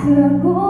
가슴 고